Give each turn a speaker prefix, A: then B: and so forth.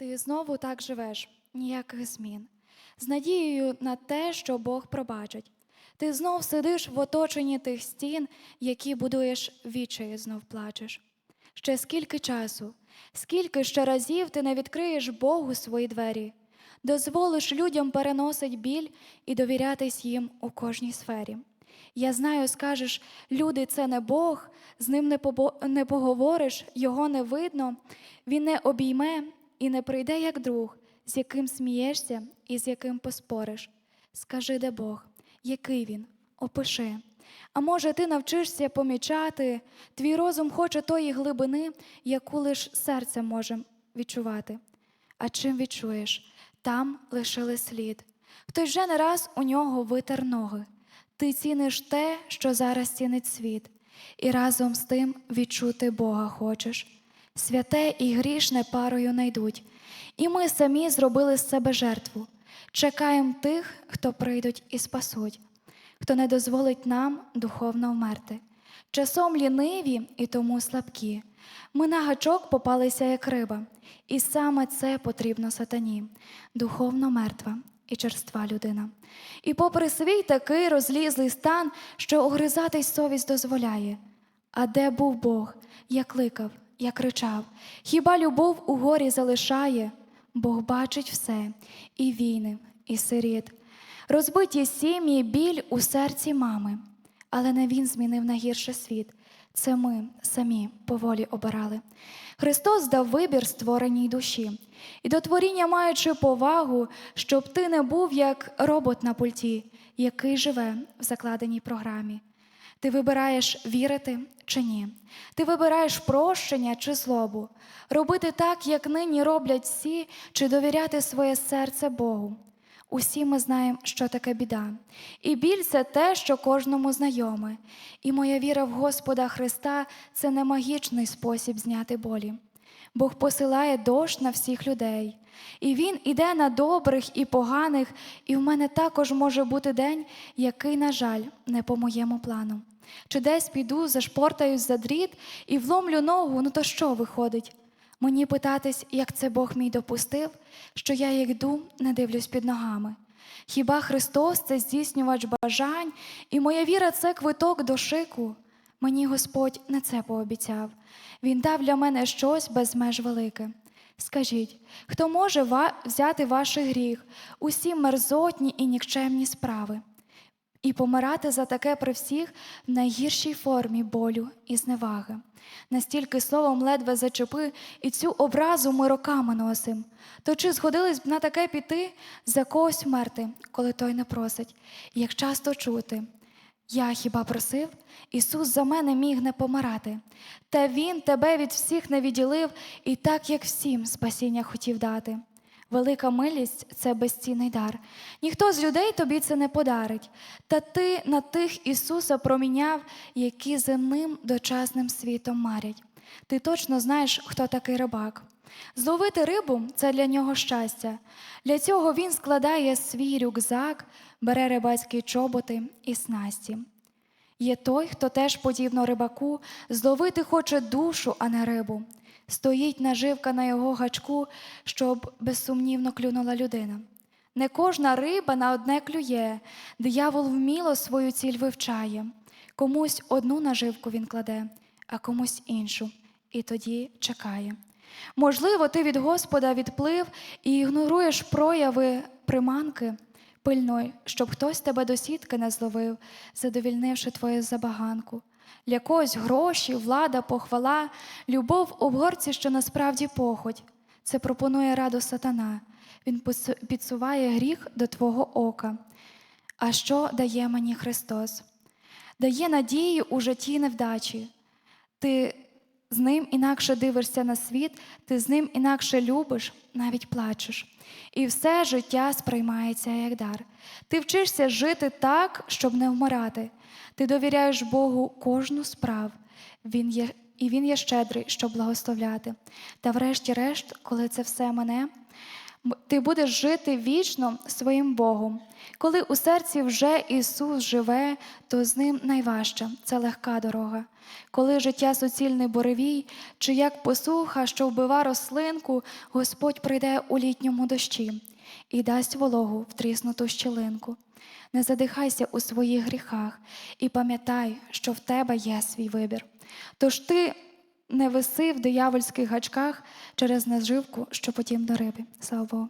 A: Ти знову так живеш, ніяких змін, з надією на те, що Бог пробачить. Ти знов сидиш в оточенні тих стін, які будуєш відчаї знов плачеш. Ще скільки часу, скільки ще разів ти не відкриєш Богу свої двері, дозволиш людям переносить біль і довірятись їм у кожній сфері. Я знаю, скажеш, люди це не Бог, з ним не поговориш, його не видно, він не обійме і не прийде як друг, з яким смієшся і з яким поспориш. Скажи, де Бог, який він, опиши. А може, ти навчишся помічати, твій розум хоче тої глибини, яку лиш серце може відчувати. А чим відчуєш? Там лишили слід. Хтось вже не раз у нього витер ноги. Ти ціниш те, що зараз цінить світ, і разом з тим відчути Бога хочеш. Святе і грішне парою найдуть, і ми самі зробили з себе жертву. Чекаємо тих, хто прийдуть і спасуть, хто не дозволить нам духовно вмерти. Часом ліниві і тому слабкі. Ми на гачок попалися, як риба, і саме це потрібно сатані, духовно мертва і черства людина. І попри свій такий розлізлий стан, що огризатись совість дозволяє. А де був Бог, я кликав, я кричав, хіба любов у горі залишає? Бог бачить все, і війни, і сиріт, розбиті сім'ї, біль у серці мами. Але не він змінив на гірше світ. Це ми самі поволі обирали. Христос дав вибір створеній душі, і до творіння маючи повагу, щоб ти не був як робот на пульті, який живе в закладеній програмі. Ти вибираєш вірити чи ні. Ти вибираєш прощення чи злобу, робити так, як нині роблять всі, чи довіряти своє серце Богу. Усі ми знаємо, що таке біда. І біль це те, що кожному знайоме. І моя віра в Господа Христа це не магічний спосіб зняти болі. Бог посилає дощ на всіх людей. І Він іде на добрих і поганих, і в мене також може бути день, який, на жаль, не по моєму плану. Чи десь піду, зашпортаюсь за дріт і вломлю ногу, ну то що виходить? Мені питатись, як це Бог мій допустив, що я як йду, не дивлюсь під ногами. Хіба Христос це здійснювач бажань, і моя віра це квиток до шику? Мені Господь не це пообіцяв. Він дав для мене щось без меж велике. Скажіть, хто може взяти ваш гріх, усі мерзотні і нікчемні справи, і помирати за таке при всіх в найгіршій формі болю і зневаги? Настільки словом ледве зачепи, і цю образу ми роками носим. То чи згодились б на таке піти за когось вмерти, коли той не просить, як часто чути? Я хіба просив, Ісус за мене міг не помирати, та Він тебе від всіх не відділив і так, як всім спасіння хотів дати. Велика милість це безцінний дар. Ніхто з людей тобі це не подарить. Та ти на тих Ісуса проміняв, які земним дочасним світом марять. Ти точно знаєш, хто такий рибак. Зловити рибу це для нього щастя. Для цього він складає свій рюкзак, бере рибацькі чоботи і снасті. Є той, хто теж, подібно рибаку, зловити хоче душу, а не рибу. Стоїть наживка на його гачку, щоб безсумнівно клюнула людина. Не кожна риба на одне клює, диявол вміло свою ціль вивчає. Комусь одну наживку він кладе, а комусь іншу, і тоді чекає. Можливо, ти від Господа відплив і ігноруєш прояви приманки. Пильнуй, щоб хтось тебе до сітки не зловив, задовільнивши твою забаганку. Для когось гроші, влада, похвала, любов у горці, що насправді похоть. Це пропонує раду сатана. Він підсуває гріх до твого ока. А що дає мені Христос? Дає надію у житті невдачі. Ти з ним інакше дивишся на світ, ти з ним інакше любиш, навіть плачеш. І все життя сприймається як дар. Ти вчишся жити так, щоб не вмирати. Ти довіряєш Богу кожну справу. Він є, і Він є щедрий, щоб благословляти. Та врешті-решт, коли це все мене, Ти будеш жити вічно своїм Богом. Коли у серці вже Ісус живе, то з ним найважча це легка дорога. Коли життя суцільний буревій, чи як посуха, що вбива рослинку, Господь прийде у літньому дощі і дасть вологу втріснуту щілинку. Не задихайся у своїх гріхах і пам'ятай, що в тебе є свій вибір. Тож ти не виси в диявольських гачках через наживку, що потім до риби. Слава Богу.